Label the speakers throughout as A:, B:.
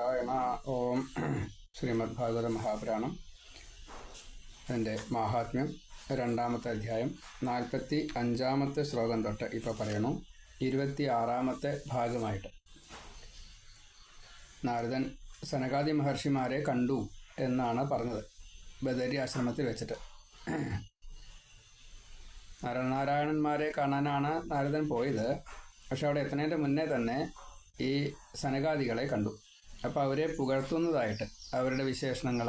A: ഓം ശ്രീമദ് ഭാഗവത മഹാപുരാണം. അതിന്റെ മാഹാത്മ്യം രണ്ടാമത്തെ അധ്യായം. നാൽപ്പത്തി അഞ്ചാമത്തെ ശ്ലോകം തൊട്ട് ഇപ്പോൾ പറയണു. ഇരുപത്തി ആറാമത്തെ ഭാഗമായിട്ട്. നാരദൻ സനകാദി മഹർഷിമാരെ കണ്ടു എന്നാണ് പറഞ്ഞത്. ബദരി ആശ്രമത്തിൽ വെച്ചിട്ട്. നരനാരായണന്മാരെ കാണാനാണ് നാരദൻ പോയത്. പക്ഷെ അവിടെ എത്തുന്നതിന്റെ മുന്നേ തന്നെ ഈ സനകാദികളെ കണ്ടു. അപ്പോൾ അവരെ പുകഴ്ത്തുന്നതായിട്ട് അവരുടെ വിശേഷണങ്ങൾ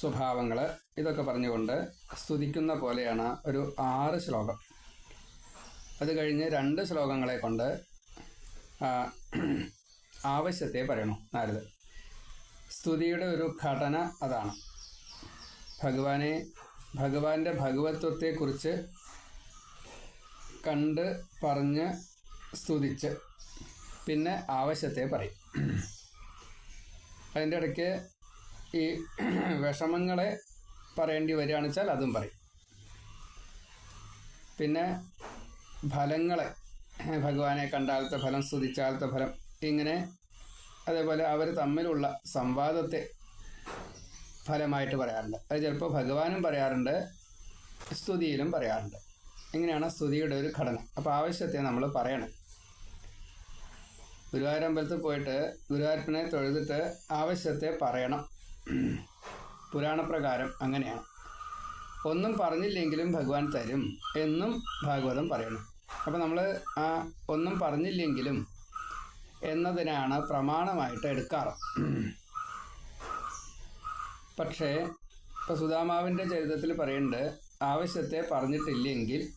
A: സ്വഭാവങ്ങൾ ഇതൊക്കെ പറഞ്ഞുകൊണ്ട് സ്തുതിക്കുന്ന പോലെയാണ് ഒരു ആറ് ശ്ലോകം. അത് കഴിഞ്ഞ് രണ്ട് ശ്ലോകങ്ങളെ കൊണ്ട് ആവശ്യത്തെ പറയണു നാരദ് സ്തുതിയുടെ ഒരു ഘടന അതാണ്. ഭഗവാനെ ഭഗവാന്റെ ഭഗവത്വത്തെക്കുറിച്ച് കണ്ട് പറഞ്ഞ് സ്തുതിച്ച് പിന്നെ ആവശ്യത്തെ പറയും. അതിന്റെ ഇടയ്ക്ക് ഈ വിഷമങ്ങളെ പറയേണ്ടി വരികയാണെന്ന് വെച്ചാൽ അതും പറയും. പിന്നെ ഫലങ്ങളെ ഭഗവാനെ കണ്ടാലത്തെ ഫലം സ്തുതിച്ചാലത്തെ ഫലം ഇങ്ങനെ അതേപോലെ അവർ തമ്മിലുള്ള സംവാദത്തെ ഫലമായിട്ട് പറയാറുണ്ട്. അത് ചിലപ്പോൾ ഭഗവാനും പറയാറുണ്ട് സ്തുതിയിലും പറയാറുണ്ട്. ഇങ്ങനെയാണ് സ്തുതിയുടെ ഒരു ഘടന. അപ്പോൾ ആവശ്യത്തെ നമ്മൾ പറയണം. ഗുരുവായൂരമ്പലത്തിൽ പോയിട്ട് ഗുരുവായൂരപ്പനെ തൊഴുതിട്ട് ആവശ്യത്തെ പറയണം. പുരാണപ്രകാരം അങ്ങനെയാണ്. ഒന്നും പറഞ്ഞില്ലെങ്കിലും ഭഗവാൻ തരും എന്നും ഭാഗവതം പറയണം അപ്പോൾ നമ്മൾ ആ ഒന്നും പറഞ്ഞില്ലെങ്കിലും എന്നതിനാണ് പ്രമാണമായിട്ട് എടുക്കാറ്. പക്ഷേ ഇപ്പോൾ സുധാമാവിന്റെ ചരിത്രത്തിൽ പറയുന്നുണ്ട് ആവശ്യത്തെ പറഞ്ഞിട്ടില്ലെങ്കിൽ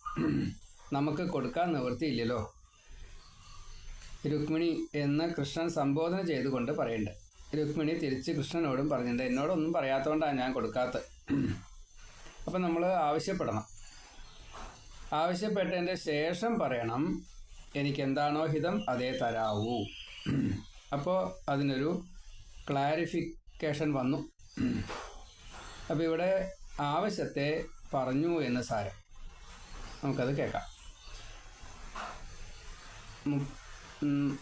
A: നമുക്ക് കൊടുക്കാൻ നിവൃത്തിയില്ലല്ലോ. രുക്മിണി എന്ന് കൃഷ്ണൻ സംബോധന ചെയ്തുകൊണ്ട് പറയുന്നുണ്ട്. രുക്മിണി തിരിച്ച് കൃഷ്ണനോടും പറഞ്ഞിട്ടുണ്ട് എന്നോടൊന്നും പറയാത്തതുകൊണ്ടാണ് ഞാൻ കൊടുക്കാത്തത് അപ്പം നമ്മൾ ആവശ്യപ്പെടണം. ആവശ്യപ്പെട്ടതിന്റെ ശേഷം പറയണം എനിക്ക് എന്താണോ ഹിതം അതേ തരാവൂ. അപ്പോൾ അതിനൊരു ക്ലാരിഫിക്കേഷൻ വന്നു. അപ്പോൾ ഇവിടെ ആവശ്യത്തെ പറഞ്ഞു എന്ന് സാരം. നമുക്കത് കേൾക്കാം.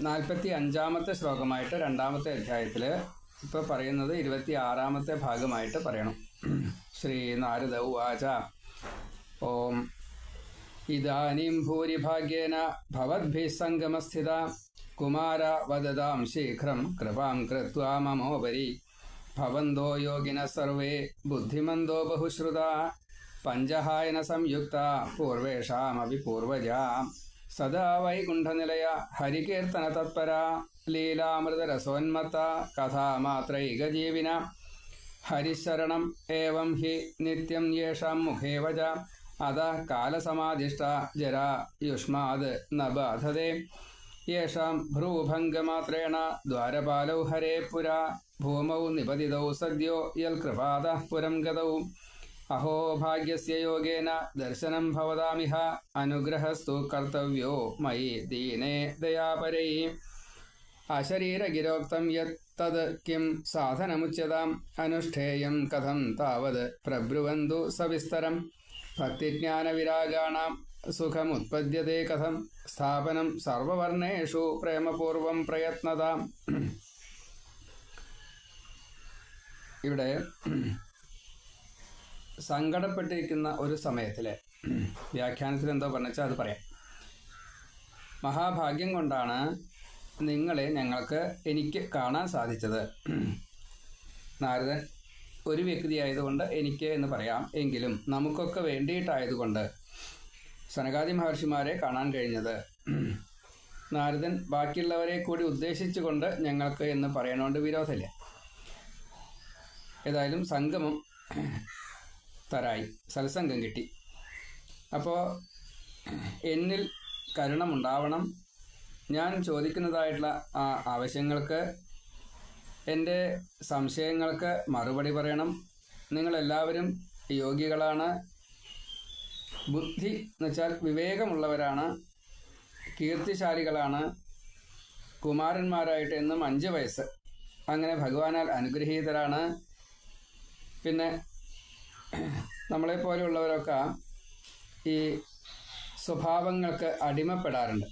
A: നാൽപ്പത്തി അഞ്ചാമത്തെ ശ്ലോകമായിട്ട് രണ്ടാമത്തെ അധ്യായത്തിൽ ഇപ്പോൾ പറയുന്നത് ഇരുപത്തി ആറാമത്തെ ഭാഗമായിട്ട് പറയണം. ശ്രീ നാരദ ഉവാച. ഓം. ഇതാനീം ഭൂരിഭാഗ്യേന ഭവദ്ഭിസംഗമസ്ഥിത കുമാര വദതാം ശീഘ്രം കൃപാം കൃത്വാ മമോപരി. ഭവന്തോ യോഗിന സർവേ ബുദ്ധിമന്തോ ബഹുശ്രുത. പഞ്ചഹായന സംയുക്ത. പൂർവേഷാമപി പൂർവജാം. സദാ വൈകുണ്ഠനിലയ ഹരികീർത്തന തത്പര ലീലാമൃതരസോന്മത്ത കഥാമാത്രൈകജീവിന. ഹരിശരണം ഏവം ഹി നിത്യം യേഷാം മുഖേവച അത കാലസമാധിഷ്ട ജരാ യുഷ്മാത് ന ബാധതേ യേഷാം ഭ്രൂഭംഗമാത്രേണ ദ്വാരപാലൗ ഹരേ പുരാ. ഭൂമൗ നിപതിതൗ സദ്യോ യൽകൃപാത പുരം ഗതൗ. അഹോ യോഗേന ദർശനം ഭവതാമിഹ അനുഗ്രഹസ്തു കർത്തവ്യോ മയി ദീനേ ദയാപരൈ അശരീരഗിരോക്തം യത് തത് കിം സാധനമുച്യതാം അനുഷ്ഠേയം കഥം താവത് പ്രബ്രുവന്തു സവിസ്തരം ഭക്തിജ്ഞാനവിരാഗാണാം സുഖമുത്പദ്യത്തെ കഥം സ്ഥാപനം സർവവർണേഷു പ്രേമപൂർവം പ്രയത്നതാം ഇവിടെ സങ്കടപ്പെട്ടിരിക്കുന്ന ഒരു സമയത്തിൽ വ്യാഖ്യാനത്തിൽ എന്തോ പറഞ്ഞാൽ അത് പറയാം. മഹാഭാഗ്യം കൊണ്ടാണ് നിങ്ങളെ ഞങ്ങൾക്ക് എനിക്ക് കാണാൻ സാധിച്ചത്. നാരദൻ ഒരു വ്യക്തി ആയതുകൊണ്ട് എനിക്ക് എന്ന് പറയാം. എങ്കിലും നമുക്കൊക്കെ വേണ്ടിയിട്ടായതുകൊണ്ട് സനകാദി മഹർഷിമാരെ കാണാൻ കഴിഞ്ഞത്. നാരദൻ ബാക്കിയുള്ളവരെ കൂടി ഉദ്ദേശിച്ചുകൊണ്ട് ഞങ്ങൾക്ക് എന്ന് പറയണോണ്ട് വിരോധമില്ല. ഏതായാലും സംഗമം തരായി. സത്സംഗം കിട്ടി. അപ്പോൾ എന്നിൽ കരുണമുണ്ടാവണം. ഞാൻ ചോദിക്കുന്നതായിട്ടുള്ള ആ ആവശ്യങ്ങൾക്ക് എന്റെ സംശയങ്ങൾക്ക് മറുപടി പറയണം. നിങ്ങളെല്ലാവരും യോഗികളാണ് ബുദ്ധി എന്ന് വെച്ചാൽ വിവേകമുള്ളവരാണ്. കീർത്തിശാലികളാണ്. കുമാരന്മാരായിട്ട് എന്നും അഞ്ച് വയസ്സ്. അങ്ങനെ ഭഗവാനാൽ അനുഗ്രഹീതരാണ്. പിന്നെ നമ്മളെപ്പോലെയുള്ളവരൊക്കെ ഈ സ്വഭാവങ്ങൾക്ക് അടിമപ്പെടാറുണ്ട്.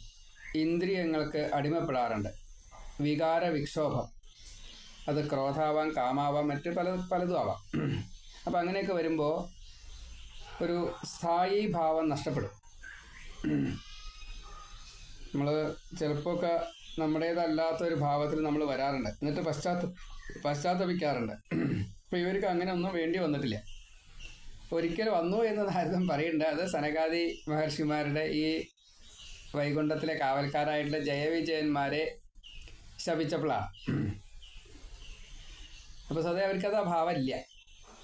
A: ഇന്ദ്രിയങ്ങൾക്ക് അടിമപ്പെടാറുണ്ട്. വികാര വിക്ഷോഭം. അത് ക്രോധാവാം കാമാവാം മറ്റ് പല പലതും ആവാം. അപ്പം അങ്ങനെയൊക്കെ വരുമ്പോൾ ഒരു സ്ഥായി ഭാവം നഷ്ടപ്പെടും. നമ്മൾ ചിലപ്പോഴൊക്കെ നമ്മുടേതല്ലാത്ത ഒരു ഭാവത്തിൽ നമ്മൾ വരാറുണ്ട്. എന്നിട്ട് പശ്ചാത്ത പശ്ചാത്തപിക്കാറുണ്ട്. അപ്പോൾ ഇവർക്ക് അങ്ങനെ ഒന്നും വേണ്ടി വന്നിട്ടില്ല. ഒരിക്കൽ വന്നു എന്ന് നാരദം പറയണ്ട അത് സനകാദി മഹർഷിമാരുടെ ഈ വൈകുണ്ഠത്തിലെ കാവൽക്കാരായിട്ടുള്ള ജയവിജയന്മാരെ ശപിച്ചപ്പോഴാണ് അപ്പോൾ സദേ അവർക്കത് ആ ഭാവമില്ല.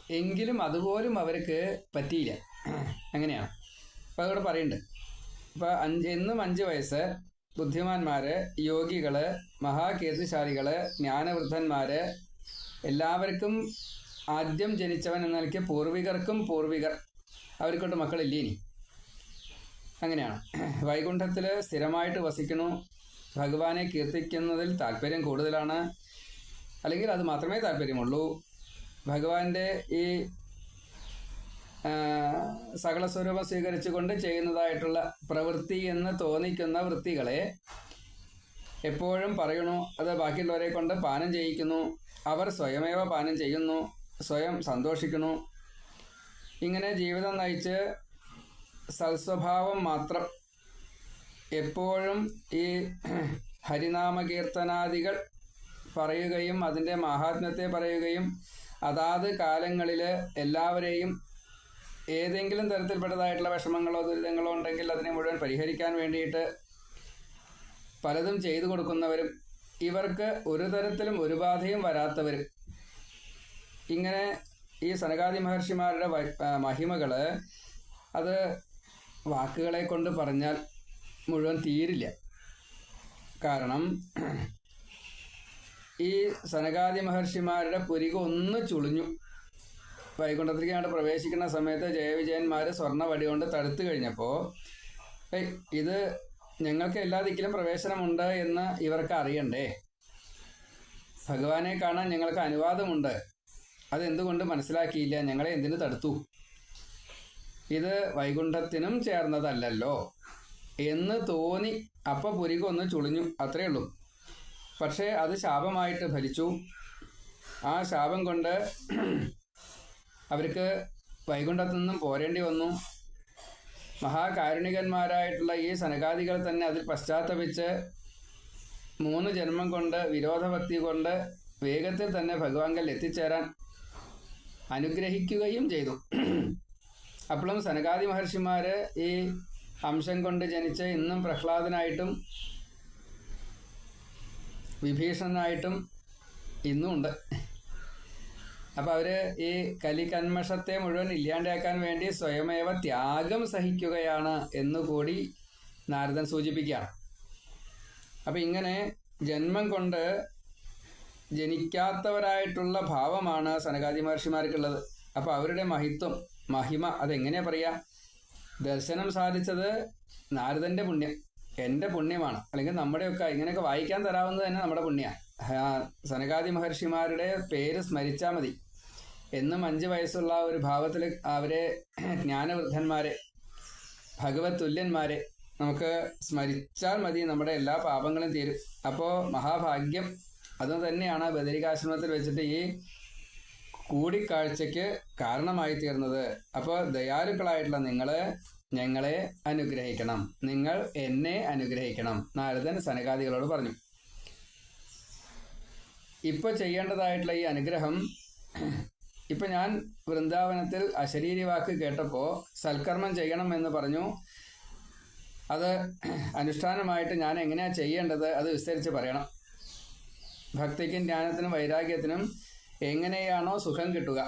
A: എങ്കിലും അതുപോലും അവർക്ക് പറ്റിയില്ല. അങ്ങനെയാണ്. അപ്പോൾ അതോടെ പറയുന്നുണ്ട്. അപ്പോൾ അഞ്ച് എന്നും അഞ്ച് വയസ്സ് ബുദ്ധിമാന്മാർ യോഗികൾ മഹാകീർത്തിശാലികൾ ജ്ഞാനവൃദ്ധന്മാർ എല്ലാവർക്കും ആദ്യം ജനിച്ചവൻ എന്ന നിലയ്ക്ക് പൂർവികർക്കും പൂർവികർ അവർക്കൊണ്ട് മക്കളില്ലേ ഇനി? അങ്ങനെയാണ്. വൈകുണ്ഠത്തിൽ സ്ഥിരമായിട്ട് വസിക്കുന്നു. ഭഗവാനെ കീർത്തിക്കുന്നതിൽ താല്പര്യം കൂടുതലാണ്. അല്ലെങ്കിൽ അത് മാത്രമേ താല്പര്യമുള്ളൂ. ഭഗവാന്റെ ഈ സകല സ്വരൂപം സ്വീകരിച്ചുകൊണ്ട് ചെയ്യുന്നതായിട്ടുള്ള പ്രവൃത്തി എന്ന് തോന്നിക്കുന്ന വൃത്തികളെ എപ്പോഴും പറയുന്നു. അത് ബാക്കിയുള്ളവരെ കൊണ്ട് പാനം ചെയ്യിക്കുന്നു. അവർ സ്വയമേവ പാനം ചെയ്യുന്നു. സ്വയം സന്തോഷിക്കുന്നു. ഇങ്ങനെ ജീവിതം നയിച്ച് സൽസ്വഭാവം മാത്രം എപ്പോഴും ഈ ഹരിനാമകീർത്തനാദികൾ പറയുകയും അതിന്റെ മഹാത്മ്യത്തെ പറയുകയും അതാത് കാലങ്ങളിൽ എല്ലാവരെയും ഏതെങ്കിലും തരത്തിൽപ്പെട്ടതായിട്ടുള്ള വിഷമങ്ങളോ ദുരിതങ്ങളോ ഉണ്ടെങ്കിൽ അതിനെ മുഴുവൻ പരിഹരിക്കാൻ വേണ്ടിയിട്ട് പലതും ചെയ്തു കൊടുക്കുന്നവരും ഇവർക്ക് ഒരു തരത്തിലും ഒരു ബാധയും വരാത്തവരും ഇങ്ങനെ ഈ സനകാദി മഹർഷിമാരുടെ മഹിമകൾ അത് വാക്കുകളെ കൊണ്ട് പറഞ്ഞാൽ മുഴുവൻ തീരില്ല. കാരണം ഈ സനകാദി മഹർഷിമാരുടെ പുരിക ഒന്ന് ചുളിഞ്ഞു. വൈകുണ്ഠത്തിലേക്ക് പ്രവേശിക്കുന്ന സമയത്ത് ജയവിജയന്മാർ സ്വർണ വടി കൊണ്ട് തടുത്തു കഴിഞ്ഞപ്പോൾ ഇത് ഞങ്ങൾക്ക് എല്ലാ ദിക്കിലും പ്രവേശനമുണ്ട് എന്ന് ഇവർക്ക് അറിയണ്ടേ? ഭഗവാനെ കാണാൻ ഞങ്ങൾക്ക് അനുവാദമുണ്ട്. അതെന്തുകൊണ്ട് മനസ്സിലാക്കിയില്ല? ഞങ്ങളെ എന്തിനു തടുത്തു? ഇത് വൈകുണ്ഠത്തിനും ചേർന്നതല്ലല്ലോ എന്ന് തോന്നി. അപ്പ പുരികൊന്ന് ചുളിഞ്ഞു. അത്രയേ ഉള്ളൂ. പക്ഷേ അത് ശാപമായിട്ട് ഭരിച്ചു. ആ ശാപം കൊണ്ട് അവർക്ക് വൈകുണ്ഠത്തു നിന്നും പോരേണ്ടി വന്നു. മഹാകാരുണികന്മാരായിട്ടുള്ള ഈ സനകാദികൾ തന്നെ അതിൽ പശ്ചാത്തപിച്ച് മൂന്ന് ജന്മം കൊണ്ട് വിരോധഭക്തി കൊണ്ട് വേഗത്തിൽ തന്നെ ഭഗവാങ്കൽ എത്തിച്ചേരാൻ അനുഗ്രഹിക്കുകയും ചെയ്തു. അപ്പോഴും സനകാദി മഹർഷിമാർ ഈ അംശം കൊണ്ട് ജനിച്ച ഇന്നും പ്രഹ്ലാദനായിട്ടും വിഭീഷണനായിട്ടും ഇന്നും ഉണ്ട്. അപ്പം അവർ ഈ കലികന്മഷത്തെ മുഴുവൻ ഇല്ലാണ്ടാക്കാൻ വേണ്ടി സ്വയമേവ ത്യാഗം സഹിക്കുകയാണ് എന്നുകൂടി നാരദൻ സൂചിപ്പിക്കുകയാണ്. അപ്പം ഇങ്ങനെ ജന്മം കൊണ്ട് ജനിക്കാത്തവരായിട്ടുള്ള ഭാവമാണ് സനകാദി മഹർഷിമാർക്കുള്ളത്. അപ്പോൾ അവരുടെ മഹിത്വം മഹിമ അതെങ്ങനെയാ പറയുക ദർശനം സാധിച്ചത് നാരദന്റെ പുണ്യം എന്റെ പുണ്യമാണ്. അല്ലെങ്കിൽ നമ്മുടെയൊക്കെ ഇങ്ങനെയൊക്കെ വായിക്കാൻ തരാവുന്നത് തന്നെ നമ്മുടെ പുണ്യമാണ് സനകാദി മഹർഷിമാരുടെ പേര് സ്മരിച്ചാൽ മതി. എന്നും അഞ്ച് വയസ്സുള്ള ഒരു ഭാവത്തിൽ അവരെ ജ്ഞാനവൃദ്ധന്മാരെ ഭഗവത് തുല്യന്മാരെ നമുക്ക് സ്മരിച്ചാൽ മതി. നമ്മുടെ എല്ലാ പാപങ്ങളും തീരും. അപ്പോൾ മഹാഭാഗ്യം അത് തന്നെയാണ് ബദരികാശ്രമത്തിൽ വെച്ചിട്ട് ഈ കൂടിക്കാഴ്ചയ്ക്ക് കാരണമായി തീർന്നത് അപ്പോൾ ദയാലുക്കളായിട്ടുള്ള നിങ്ങൾ ഞങ്ങളെ അനുഗ്രഹിക്കണം. നിങ്ങൾ എന്നെ അനുഗ്രഹിക്കണം. നാരദൻ സനകാദികളോട് പറഞ്ഞു. ഇപ്പോൾ ചെയ്യേണ്ടതായിട്ടുള്ള ഈ അനുഗ്രഹം ഇപ്പം ഞാൻ വൃന്ദാവനത്തിൽ അശരീരി വാക്ക് കേട്ടപ്പോൾ സൽക്കർമ്മം ചെയ്യണം എന്ന് പറഞ്ഞു. അത് അനുഷ്ഠാനമായിട്ട് ഞാൻ എങ്ങനെയാണ് ചെയ്യേണ്ടത് അത് വിസ്തരിച്ച് പറയണം. ഭക്തിക്കും ജ്ഞാനത്തിനും വൈരാഗ്യത്തിനും എങ്ങനെയാണോ സുഖം കിട്ടുക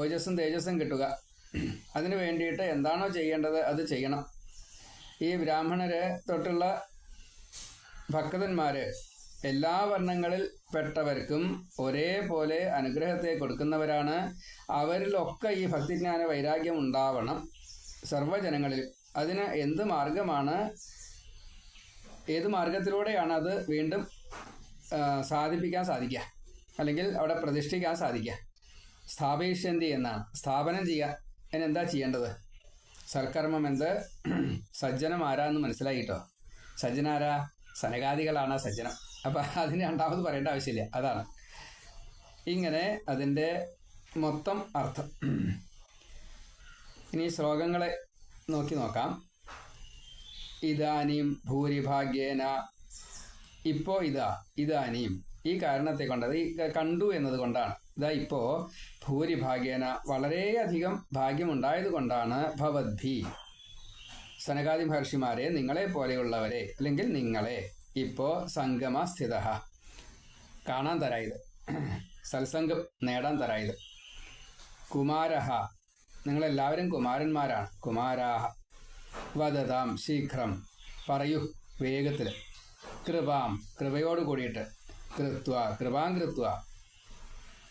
A: ഓജസ്സും തേജസ്സും കിട്ടുക അതിനു വേണ്ടിയിട്ട് എന്താണോ ചെയ്യേണ്ടത് അത് ചെയ്യണം. ഈ ബ്രാഹ്മണരെ തൊട്ടുള്ള ഭക്തന്മാര് എല്ലാ വർണങ്ങളിൽ പെട്ടവർക്കും ഒരേപോലെ അനുഗ്രഹത്തെ കൊടുക്കുന്നവരാണ്. അവരിലൊക്കെ ഈ ഭക്തിജ്ഞാന വൈരാഗ്യം ഉണ്ടാവണം സർവജനങ്ങളിൽ. അതിന് എന്ത് മാർഗമാണ്? ഏത് മാർഗത്തിലൂടെയാണ് അത് വീണ്ടും സാധിപ്പിക്കാൻ സാധിക്കുക അല്ലെങ്കിൽ അവിടെ പ്രതിഷ്ഠിക്കാൻ സാധിക്കുക സ്ഥാപയിഷ്യന്തി എന്നാണ്. സ്ഥാപനം ചെയ്യുക. അതിനെന്താ ചെയ്യേണ്ടത്? സൽക്കർമ്മം എന്ത്? സജ്ജനം ആരാന്ന് മനസ്സിലായിട്ടോ? സജ്ജനാരാ സനകാദികളാണ് സജ്ജനം. അപ്പം അതിന് രണ്ടാമത് പറയേണ്ട ആവശ്യമില്ല. അതാണ്. ഇങ്ങനെ അതിന്റെ മൊത്തം അർത്ഥം. ഇനി ശ്ലോകങ്ങളെ നോക്കി നോക്കാം. ഇതാനും ഭൂരിഭാഗ്യേന ഇപ്പോൾ ഇതാ ഇതാനിയും ഈ കാരണത്തെ കൊണ്ട് അത് ഈ കണ്ടു എന്നത് കൊണ്ടാണ്. ഇതാ ഇപ്പോൾ ഭൂരിഭാഗ്യേന വളരെയധികം ഭാഗ്യമുണ്ടായത് കൊണ്ടാണ് ഭവദ്ഭി. സനകാദി മഹർഷിമാരെ നിങ്ങളെ പോലെയുള്ളവരെ അല്ലെങ്കിൽ നിങ്ങളെ. ഇപ്പോൾ സംഗമ സ്ഥിത. കാണാൻ തരായത്. സത്സംഗം നേടാൻ തരായത്. കുമാരഹ നിങ്ങളെല്ലാവരും കുമാരന്മാരാണ്. കുമാരാഹ വദതാം ശീഘ്രം. പറയൂ വേഗത്തിൽ കൃപാം കൃപയോട് കൂടിയിട്ട് കൃത്വ കൃപാം കൃത്വ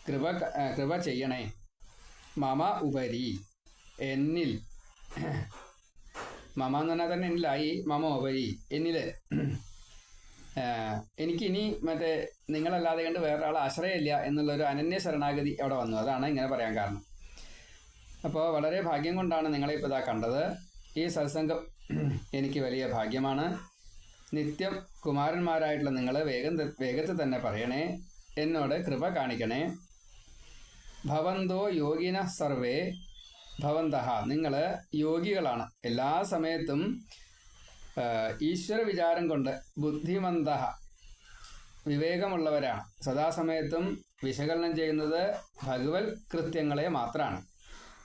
A: കൃപ കൃപ ചെയ്യണേ. മമ ഉപരി. എന്നിൽ മമ എന്ന് പറഞ്ഞാൽ തന്നെ എന്നിലായി. മമ ഉപരി. എന്നിൽ എനിക്കിനി മറ്റേ നിങ്ങളല്ലാതെ കണ്ട് വേറൊരാൾ ആശ്രയമില്ല എന്നുള്ളൊരു അനന്യ ശരണാഗതി അവിടെ വന്നു. അതാണ് ഇങ്ങനെ പറയാൻ കാരണം. അപ്പോൾ വളരെ ഭാഗ്യം കൊണ്ടാണ് നിങ്ങളെ ഇപ്പോൾ ഇതാ കണ്ടത്. ഈ സത്സംഗം എനിക്ക് വലിയ ഭാഗ്യമാണ്. നിത്യം കുമാരന്മാരായിട്ടുള്ള നിങ്ങൾ വേഗം വേഗത്തിൽ തന്നെ പറയണേ. എന്നോട് കൃപ കാണിക്കണേ. ഭവന്തോ യോഗിന സർവേ ഭവന്തഹ. നിങ്ങൾ യോഗികളാണ്. എല്ലാ സമയത്തും ഈശ്വര വിചാരം കൊണ്ട് ബുദ്ധിമന്ത വിവേകമുള്ളവരാണ്. സദാസമയത്തും വിശകലനം ചെയ്യുന്നത് ഭഗവത് കൃത്യങ്ങളെ മാത്രമാണ്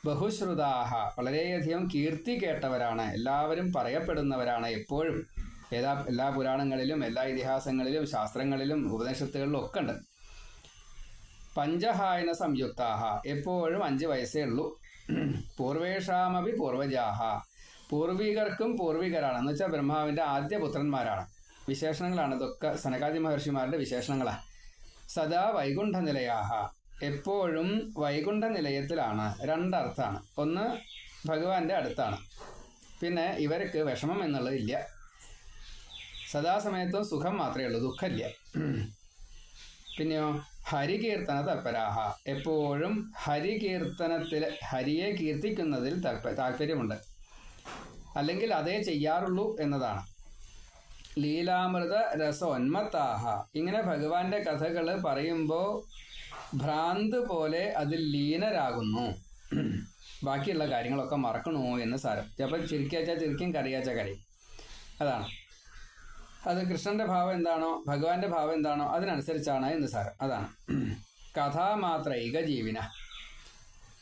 A: ബഹുശ്രുതാഹ. വളരെയധികം കീർത്തി കേട്ടവരാണ്. എല്ലാവരും പറയപ്പെടുന്നവരാണ് എപ്പോഴും. ഏതാ എല്ലാ പുരാണങ്ങളിലും എല്ലാ ഇതിഹാസങ്ങളിലും ശാസ്ത്രങ്ങളിലും ഉപനിഷത്തുകളിലും ഒക്കെ ഉണ്ട്. പഞ്ചഹായന സംയുക്താഹ. എപ്പോഴും അഞ്ച് വയസ്സേ ഉള്ളൂ. പൂർവേഷാമപി പൂർവജാഹ. പൂർവികർക്കും പൂർവികരാണ്. എന്ന് വെച്ചാൽ ബ്രഹ്മാവിന്റെ ആദ്യ പുത്രന്മാരാണ്. വിശേഷണങ്ങളാണ്. ഇതൊക്കെ സനകാദി മഹർഷിമാരുടെ വിശേഷണങ്ങളാണ് സദാ വൈകുണ്ഠ നിലയാഹ എപ്പോഴും വൈകുണ്ഠ നിലയത്തിലാണ് രണ്ടർത്ഥാണ്. ഒന്ന് ഭഗവാന്റെ അടുത്താണ്. പിന്നെ ഇവർക്ക് വിഷമം എന്നുള്ളതില്ല സദാസമയത്തും സുഖം മാത്രമേ ഉള്ളൂ ദുഃഖമില്ല. പിന്നെയോ ഹരികീർത്തന തൽപരാഹ. എപ്പോഴും ഹരികീർത്തനത്തിൽ ഹരിയെ കീർത്തിക്കുന്നതിൽ താല്പ താല്പര്യമുണ്ട് അല്ലെങ്കിൽ അതേ ചെയ്യാറുള്ളൂ എന്നതാണ്. ലീലാമൃത രസോന്മത്താഹ. ഇങ്ങനെ ഭഗവാന്റെ കഥകൾ പറയുമ്പോൾ ഭ്രാന്ത് പോലെ അതിൽ ലീനരാകുന്നു. ബാക്കിയുള്ള കാര്യങ്ങളൊക്കെ മറക്കണോ എന്ന് സാരം. ചിലപ്പോൾ ചിരിക്കാച്ചാൽ ചിരിക്കും കറിയാച്ചാൽ കറി അതാണ്. അത് കൃഷ്ണന്റെ ഭാവം എന്താണോ ഭഗവാന്റെ ഭാവം എന്താണോ അതിനനുസരിച്ചാണ് എന്ന് സാരം. അതാണ്. കഥാമാത്രൈക ജീവന.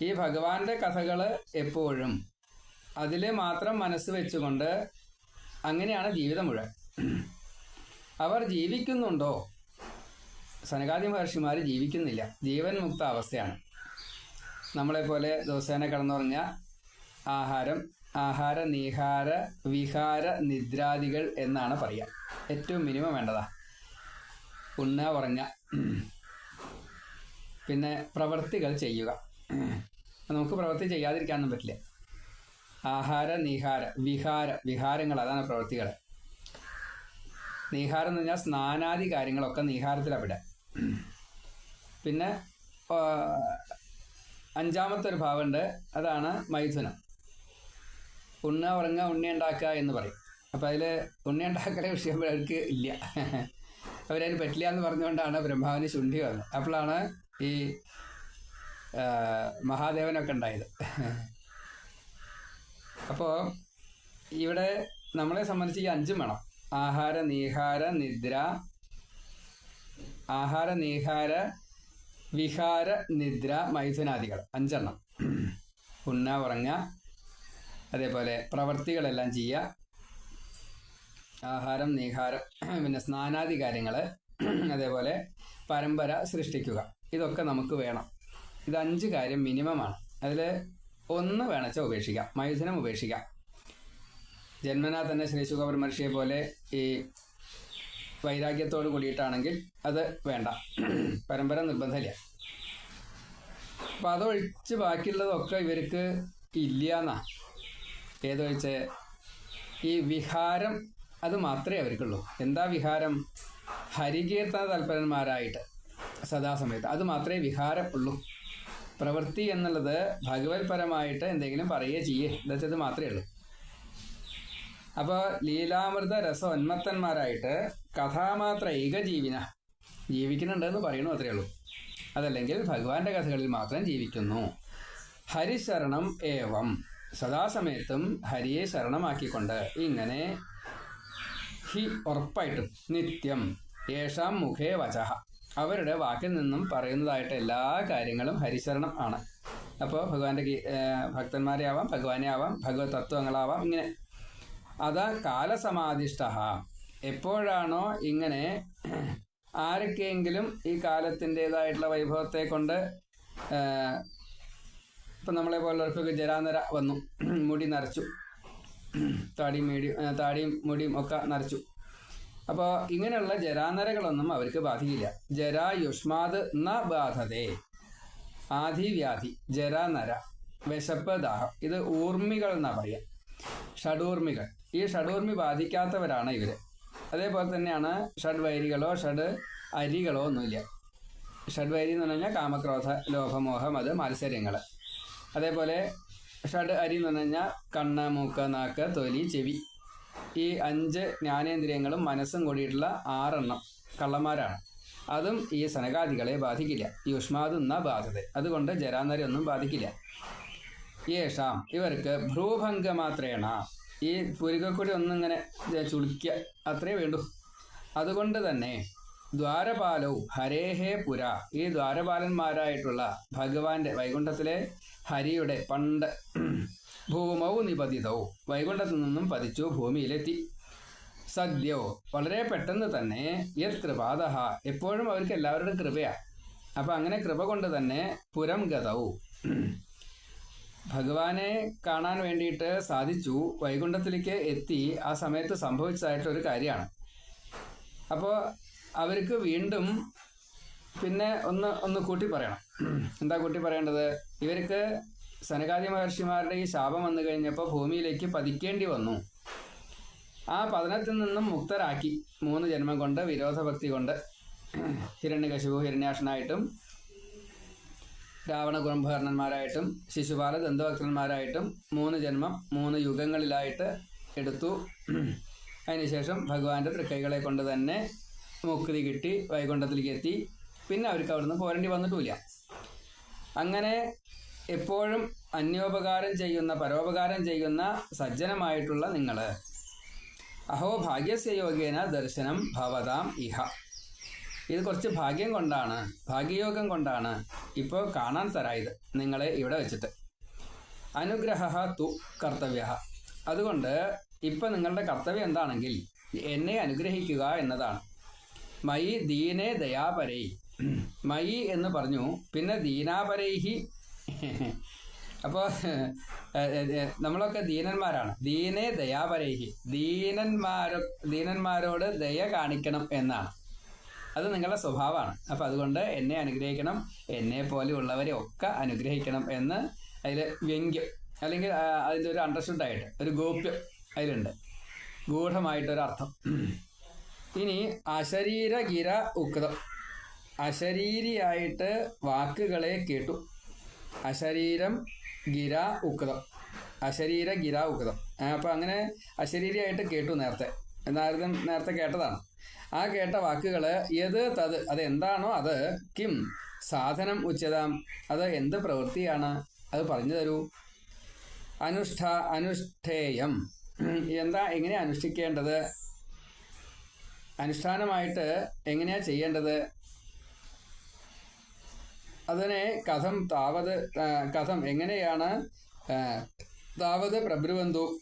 A: ഈ ഭഗവാന്റെ കഥകൾ എപ്പോഴും അതിൽ മാത്രം മനസ്സ് വെച്ചുകൊണ്ട് അങ്ങനെയാണ് ജീവിതം മുഴുവൻ. അവർ ജീവിക്കുന്നുണ്ടോ? സനകാദി മഹർഷിമാർ ജീവിക്കുന്നില്ല. ജീവൻ മുക്ത അവസ്ഥയാണ് നമ്മളെപ്പോലെ ദിവസേന കിടന്നുറങ്ങിയ ആഹാരം ആഹാര നീഹാര വിഹാര നിദ്രാദികൾ എന്നാണ് പറയുക ഏറ്റവും മിനിമം വേണ്ടതാ. ഉണ്ണ ഉറങ്ങ. പിന്നെ പ്രവൃത്തികൾ ചെയ്യുക. നമുക്ക് പ്രവൃത്തി ചെയ്യാതിരിക്കാനൊന്നും പറ്റില്ല. ആഹാര നിഹാര വിഹാര വിഹാരങ്ങൾ അതാണ് പ്രവൃത്തികൾ നീഹാരം എന്ന് പറഞ്ഞാൽ സ്നാനാദി കാര്യങ്ങളൊക്കെ നീഹാരത്തിലാണ് ഇവിടെ പിന്നെ അഞ്ചാമത്തെ ഒരു ഭാവമുണ്ട്. അതാണ് മൈഥുനം. ഉണ്ണ ഉറങ്ങ ഉണ്ണി ഉണ്ടാക്കുക എന്ന് പറയും. അപ്പം അതിൽ ഉണ്ണി ഉണ്ടാക്കണ വിഷയം അവർക്ക് ഇല്ല. അവരതിന് പറ്റില്ല എന്ന് പറഞ്ഞുകൊണ്ടാണ് ബ്രഹ്മാവിന് ശുണ്ഠി വന്നത്. അപ്പോഴാണ് ഈ മഹാദേവനൊക്കെ ഉണ്ടായത്. അപ്പോൾ ഇവിടെ നമ്മളെ സംബന്ധിച്ച് ഈ അഞ്ചും വേണം. ആഹാര നീഹാര നിദ്ര ആഹാര നീഹാര വിഹാര നിദ്ര മൈഥുനാദികൾ. അഞ്ചെണ്ണം. ഉണ്ണ ഉറങ്ങ അതേപോലെ പ്രവർത്തികളെല്ലാം ചെയ്യുക. ആഹാരം നീഹാരം പിന്നെ സ്നാനാദി കാര്യങ്ങൾ അതേപോലെ പരമ്പര സൃഷ്ടിക്കുക. ഇതൊക്കെ നമുക്ക് വേണം. ഇത് അഞ്ച് കാര്യം മിനിമമാണ് അതിൽ ഒന്ന് വേണച്ചാൽ ഉപേക്ഷിക്കാം. മൈഥുനം ഉപേക്ഷിക്കാം. ജന്മനാ തന്നെ ശ്രീ സുഖപരമർഷിയെ പോലെ ഈ വൈരാഗ്യത്തോട് കൂടിയിട്ടാണെങ്കിൽ അത് വേണ്ട. പരമ്പര നിർബന്ധമില്ല. അപ്പം അതൊഴിച്ച് ബാക്കിയുള്ളതൊക്കെ ഇവർക്ക് ഇല്ല എന്നാ ഏതൊഴിച്ച് ഈ വിഹാരം അത് മാത്രമേ അവർക്കുള്ളൂ. എന്താ വിഹാരം? ഹരികീർത്തന തൽപരന്മാരായിട്ട് സദാസമയത്ത് അത് മാത്രമേ വിഹാരം ഉള്ളൂ. പ്രവൃത്തി എന്നുള്ളത് ഭഗവത് പരമായിട്ട് എന്തെങ്കിലും പറയുകയോ ചെയ്യേ. എന്നുവെച്ചത് മാത്രമേ ഉള്ളൂ. അപ്പോൾ ലീലാമൃത രസോന്മത്തന്മാരായിട്ട് കഥാമാത്ര ഏകജീവിന ജീവിക്കുന്നുണ്ടെന്ന് പറയണു അത്രയേ ഉള്ളൂ. അതല്ലെങ്കിൽ ഭഗവാന്റെ കഥകളിൽ മാത്രം ജീവിക്കുന്നു. ഹരിശരണം ഏവം. സദാസമയത്തും ഹരിയെ ശരണമാക്കിക്കൊണ്ട് ഇങ്ങനെ ഹി ഉറപ്പായിട്ടും നിത്യം യേഷാം മുഖേ വചഹ. അവരുടെ വാക്കിൽ നിന്നും പറയുന്നതായിട്ട് എല്ലാ കാര്യങ്ങളും ഹരിശരണം ആണ്. അപ്പോൾ ഭഗവാന്റെ ഭക്തന്മാരെ ആവാം ഭഗവാനെ ആവാം ഭഗവത് തത്വങ്ങളാവാം ഇങ്ങനെ. അതാ കാലസമാധിഷ്ഠ എപ്പോഴാണോ ഇങ്ങനെ ആരൊക്കെയെങ്കിലും ഈ കാലത്തിന്റെതായിട്ടുള്ള വൈഭവത്തെ കൊണ്ട് ഇപ്പം നമ്മളെ പോലുള്ളവർക്കൊക്കെ ജരാനര വന്നു. മുടി നരച്ചു. താടിയും മേടി താടിയും മുടിയും ഒക്കെ നരച്ചു. അപ്പോൾ ഇങ്ങനെയുള്ള ജരാനരകളൊന്നും അവർക്ക് ബാധിക്കില്ല. ജരാ യുഷ്മാത് ന ബാധതേ. ആധിവ്യാധി ജരാനര വിശപ്പ് ദാഹം ഇത് ഊർമികൾ എന്നാ പറയുക ഷഡൂർമികൾ. ഈ ഷഡൂർമി ബാധിക്കാത്തവരാണ് ഇവർ അതേപോലെ തന്നെയാണ് ഷഡ് വൈരികളോ ഷഡ് അരികളോ ഒന്നുമില്ല. ഷഡ്വൈരി എന്ന് പറഞ്ഞു കഴിഞ്ഞാൽ കാമക്രോധ ലോഭമോഹം അത് മത്സര്യങ്ങൾ അതേപോലെ ഷഡ് അരി എന്ന് പറഞ്ഞു കഴിഞ്ഞാൽ കണ്ണ് മൂക്ക് നാക്ക് തൊലി ചെവി. ഈ അഞ്ച് ജ്ഞാനേന്ദ്രിയങ്ങളും മനസ്സും കൂടിയിട്ടുള്ള ആറെണ്ണം കള്ളന്മാരാണ്. അതും ഈ സനകാദികളെ ബാധിക്കില്ല. ഈ ഉഷ്മാത് എന്ന ബാധത. അതുകൊണ്ട് ജരാന്തരൊന്നും ബാധിക്കില്ല. യേഷാം ഇവർക്ക് ഭ്രൂഭംഗ മാത്രേണ. ഈ പുരുകക്കുടി ഒന്നിങ്ങനെ ചുളിക്കുക അത്രേ വേണ്ടൂ. അതുകൊണ്ട് തന്നെ ദ്വാരപാലവും ഹരേഹേ പുര. ഈ ദ്വാരപാലന്മാരായിട്ടുള്ള ഭഗവാന്റെ വൈകുണ്ഠത്തിലെ ഹരിയുടെ പണ്ട് ഭൂമൗ നിപതിതവും വൈകുണ്ഠത്തു നിന്നും പതിച്ചു ഭൂമിയിലെത്തി. സദ്യോ വളരെ പെട്ടെന്ന് തന്നെ യത് കൃപാദഹ. എപ്പോഴും അവർക്ക് എല്ലാവരുടെയും കൃപയാണ് അപ്പം അങ്ങനെ കൃപ കൊണ്ട് തന്നെ പുരം ഗതവും ഭഗവാനെ കാണാൻ വേണ്ടിയിട്ട് സാധിച്ചു. വൈകുണ്ഠത്തിലേക്ക് എത്തി. ആ സമയത്ത് സംഭവിച്ചതായിട്ടൊരു കാര്യമാണ്. അപ്പോൾ അവർക്ക് വീണ്ടും പിന്നെ ഒന്ന് ഒന്ന് കൂട്ടി പറയണം. എന്താ കൂട്ടി പറയേണ്ടത്? ഇവർക്ക് സനകാദി മഹർഷിമാരുടെ ഈ ശാപം വന്നു കഴിഞ്ഞപ്പോൾ ഭൂമിയിലേക്ക് പതിക്കേണ്ടി വന്നു. ആ പതനത്തിൽ നിന്നും മുക്തരാക്കി. മൂന്ന് ജന്മം കൊണ്ട് വിരോധഭക്തി കൊണ്ട് ഹിരണ്യകശിപു ഹിരണ്യാക്ഷനായിട്ടും രാവണ കുംഭകർണന്മാരായിട്ടും ശിശുപാല ദന്തഭക്തന്മാരായിട്ടും മൂന്ന് ജന്മം മൂന്ന് യുഗങ്ങളിലായിട്ട് എടുത്തു. അതിനുശേഷം ഭഗവാന്റെ തൃക്കൈകളെ കൊണ്ട് തന്നെ മുക്തി കിട്ടി വൈകുണ്ഠത്തിലേക്ക് എത്തി. പിന്നെ അവർക്ക് അവിടുന്ന് പോരേണ്ടി വന്നിട്ടുമില്ല. അങ്ങനെ എപ്പോഴും അന്യോപകാരം ചെയ്യുന്ന പരോപകാരം ചെയ്യുന്ന സജ്ജനമായിട്ടുള്ള നിങ്ങൾ അഹോ ഭാഗ്യസ്യ യോഗേന ദർശനം ഭവതാം ഇഹ. ഇത് കുറച്ച് ഭാഗ്യം കൊണ്ടാണ് ഭാഗ്യയോഗം കൊണ്ടാണ് ഇപ്പോൾ കാണാൻ തരായത് നിങ്ങളെ ഇവിടെ വെച്ചിട്ട്. അനുഗ്രഹ തു കർത്തവ്യ. അതുകൊണ്ട് ഇപ്പം നിങ്ങളുടെ കർത്തവ്യം എന്താണെങ്കിൽ എന്നെ അനുഗ്രഹിക്കുക എന്നതാണ്. മയി ദീനേ ദയാപരൈ. മയി എന്ന് പറഞ്ഞു. പിന്നെ ദീനാപരൈഹി. അപ്പോൾ നമ്മളൊക്കെ ദീനന്മാരാണ്. ദീനേ ദയാപരൈഹി. ദീനന്മാരോ ദീനന്മാരോട് ദയ കാണിക്കണം എന്നാണ്. അത് നിങ്ങളുടെ സ്വഭാവമാണ്. അപ്പം അതുകൊണ്ട് എന്നെ അനുഗ്രഹിക്കണം. എന്നെ പോലെയുള്ളവരെ ഒക്കെ അനുഗ്രഹിക്കണം എന്ന് അതിൽ വ്യംഗ്യം അല്ലെങ്കിൽ അതിന്റെ ഒരു അണ്ടർസ്റ്റുഡായിട്ട് ഒരു ഗോപ്യം അതിലുണ്ട്. ഗൂഢമായിട്ടൊരു അർത്ഥം ഇനി അശരീരഗിര ഉക്തം. അശരീരിയായിട്ട് വാക്കുകളെ കേട്ടു. അശരീരം ഗിര ഉക്തം. അശരീര ഗിര ഉക്തം അപ്പം അങ്ങനെ അശരീരിയായിട്ട് കേട്ടു നേരത്തെ. എന്നായിരുന്നു നേരത്തെ കേട്ടതാണ്. ആ കേട്ട വാക്കുകൾ ഏത് തത് അത് എന്താണോ അത് കിം സാധനം ഉച്ചതാം. അത് എന്ത് പ്രവൃത്തിയാണ്? അത് പറഞ്ഞു തരൂ. അനുഷ്ഠ അനുഷ്ഠേയം. എന്താ എങ്ങനെ അനുഷ്ഠിക്കേണ്ടത്? അനുഷ്ഠാനമായിട്ട് എങ്ങനെയാ ചെയ്യേണ്ടത്? അതിനെ കഥം താവത് കഥം എങ്ങനെയാണ് താവത് പ്രഭ്രുവന്തു?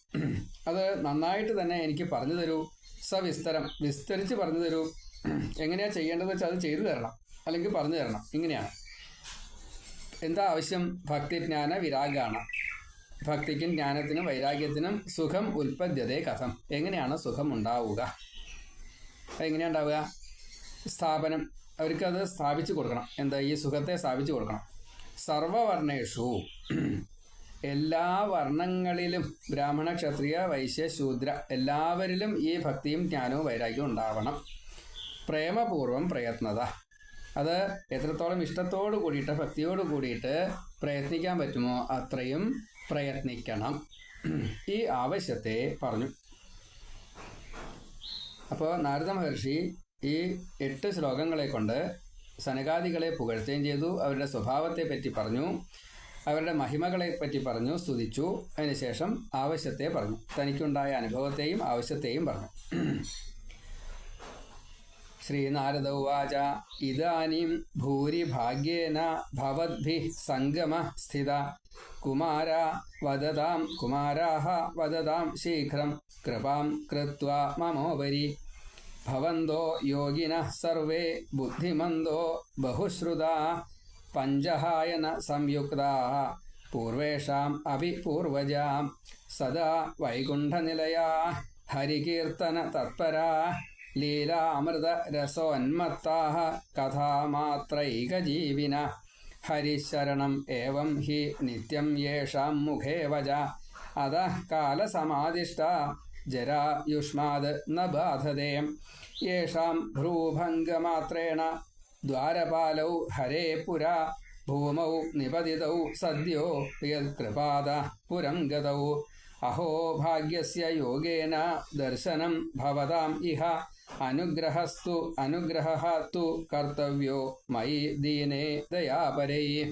A: അത് നന്നായിട്ട് തന്നെ എനിക്ക് പറഞ്ഞു തരൂ. സവിസ്തരം വിസ്തരിച്ച് പറഞ്ഞു തരൂ. എങ്ങനെയാ ചെയ്യേണ്ടത് വെച്ചാൽ അത് ചെയ്തു തരണം. അല്ലെങ്കിൽ പറഞ്ഞു തരണം. ഇങ്ങനെയാണ്. എന്താ ആവശ്യം? ഭക്തിജ്ഞാന വിരാഗാണ്. ഭക്തിക്കും ജ്ഞാനത്തിനും വൈരാഗ്യത്തിനും സുഖം ഉൽപ്പദ്യതേ കഥം. എങ്ങനെയാണ് സുഖം ഉണ്ടാവുക? എങ്ങനെയാ ഉണ്ടാവുക? സ്ഥാപനം അവർക്കത് സ്ഥാപിച്ചു കൊടുക്കണം. എന്താ ഈ സുഖത്തെ സ്ഥാപിച്ചു കൊടുക്കണം. സർവവർണേഷു എല്ലാ വർണങ്ങളിലും ബ്രാഹ്മണ ക്ഷത്രിയ വൈശ്യ ശൂദ്ര എല്ലാവരിലും ഈ ഭക്തിയും ജ്ഞാനവും വൈരാഗ്യവും ഉണ്ടാവണം. പ്രേമപൂർവം പ്രയത്നത. അത് എത്രത്തോളം ഇഷ്ടത്തോട് കൂടിയിട്ട് ഭക്തിയോട് കൂടിയിട്ട് പ്രയത്നിക്കാൻ പറ്റുമോ അത്രയും പ്രയത്നിക്കണം. ഈ ആവശ്യത്തെ പറഞ്ഞു. അപ്പോൾ നാരദ മഹർഷി ഈ എട്ട് ശ്ലോകങ്ങളെ കൊണ്ട് സനകാദികളെ പുകഴ്ത്തുകയും ചെയ്തു അവരുടെ സ്വഭാവത്തെ പറ്റി പറഞ്ഞു അവരുടെ മഹിമകളെ പറ്റി പറഞ്ഞു സ്തുതിച്ചു അതിനുശേഷം ആവശ്യത്തെ പറഞ്ഞു. തനിക്കുണ്ടായ അനുഭവത്തെയും ആവശ്യത്തെയും പറഞ്ഞു. ശ്രീനാരദ ഉവാച ഇതാനീം ഭൂരിഭാഗ്യേന ഭവദ്ഭി സംഗമ സ്ഥിത. കുമാര വദതാം കുമാരാः വദതാം ശീഘ്രം കൃപാം കൃത്വാ മമോപരി ഭവന്തോ യോഗിനഃ സർവേ ബുദ്ധിമന്തോ ബഹുശ്രുതാ പഞ്ചഹായന സംയുക്താः പൂർവേഷാം അഭി പൂർവജാം സദാ വൈകുണ്ഠനിലയാ ഹരികീർത്തന തത്പരാ ലീലാമൃത രസോന്മത്താ കഥാമാത്രൈകജീവിന ഹരിശരണം ഏവം ഹി നിത്യം യേഷാം മുഖേ വജ അതഃ കാലസമാധിഷ്ട ജരായുഷ്മാത് ന ബാധതേ യേഷാം ഭ്രൂഭംഗമാത്രേണ ദ്വാരപാലൗ ഹരേ പുരാ ഭൂമൗ നിപതിതൗ സദ്യോ യത്കൃപാദ പുരം ഗതൗ അഹോ ഭാഗ്യസ്യ യോഗേന ദർശനം ഭവതാം ഇഹ അനുഗ്രഹസ്തു അനുഗ്രഹ തു കർത്തവ്യോ മയി ദീനേ ദയാപരൈ.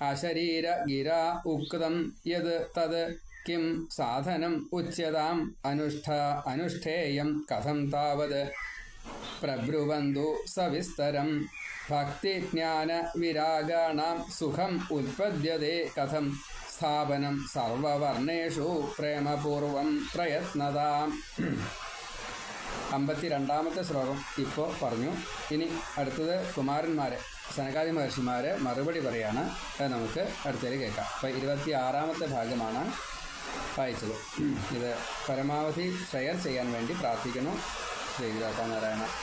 A: അശരീര ഗിരാ ഉക്തം യത് തത് കിം സാധനം ഉച്യതാം അനുഷ്ഠ അനുഷ്ഠേയം കഥം താവത്. പ്രബ്രുവന്തു സവിസ്തരം ഭക്തിജ്ഞാനവിരാഗാണാം സുഖം ഉൽപ്പദ്യത്തെ കഥം. സ്ഥാപനം സർവവർണേഷു പ്രേമപൂർവം പ്രയത്നതാം. അമ്പത്തിരണ്ടാമത്തെ ശ്ലോകം ഇപ്പോൾ പറഞ്ഞു. ഇനി അടുത്തത് കുമാരന്മാരെ സനകാദി മഹർഷിമാരെ മറുപടി പറയാണ്. അത് നമുക്ക് അടുത്തതിൽ കേൾക്കാം. അപ്പോൾ ഇരുപത്തി ആറാമത്തെ ഭാഗമാണ് വായിച്ചത്. ഇത് പരമാവധി ഷെയർ ചെയ്യാൻ വേണ്ടി പ്രാർത്ഥിക്കുന്നു ശ്രീ നാരായണ